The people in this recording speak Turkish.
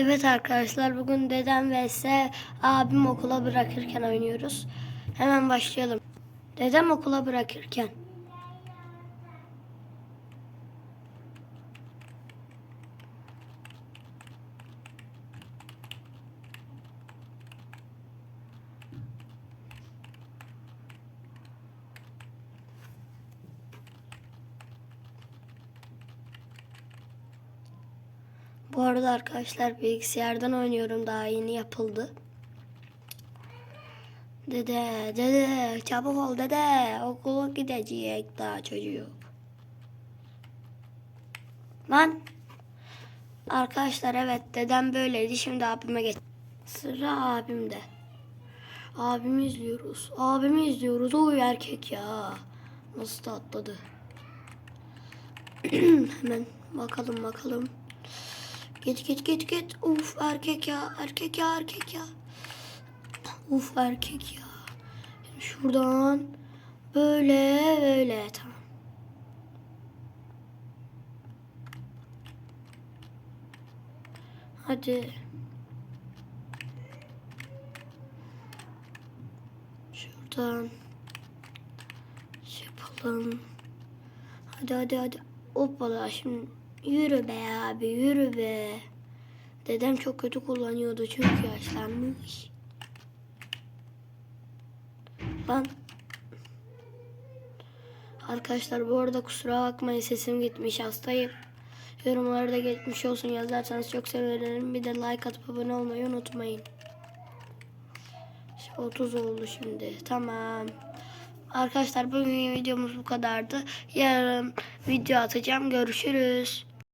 Evet arkadaşlar bugün dedem vs abim okula bırakırken oynuyoruz. Hemen başlayalım. Dedem okula bırakırken. Bu arada arkadaşlar bilgisayardan oynuyorum daha yeni yapıldı. Dede, dede, çabuk ol dede. Okula gidecek daha çocuk. Lan. Arkadaşlar evet dedem böyleydi. Şimdi abime geç. Sıra abimde. Abimi izliyoruz. Abimi izliyoruz. O erkek ya. Nasıl da atladı. Hemen bakalım bakalım. Git git git git. Uf erkek ya. Erkek ya erkek ya. Uf erkek ya. Şuradan böyle böyle tamam. Hadi. Şuradan şey yapalım. Hadi hadi hadi. Hoppala şimdi yürü be abi yürü be. Dedem çok kötü kullanıyordu çünkü yaşlanmış. Lan. Arkadaşlar bu arada kusura bakmayın sesim gitmiş hastayım. Yorumlarda geçmiş olsun yazarsanız çok sevinirim. Bir de like atıp abone olmayı unutmayın. Şu 30 oldu şimdi. Tamam. Arkadaşlar bugün videomuz bu kadardı. Yarın video atacağım. Görüşürüz.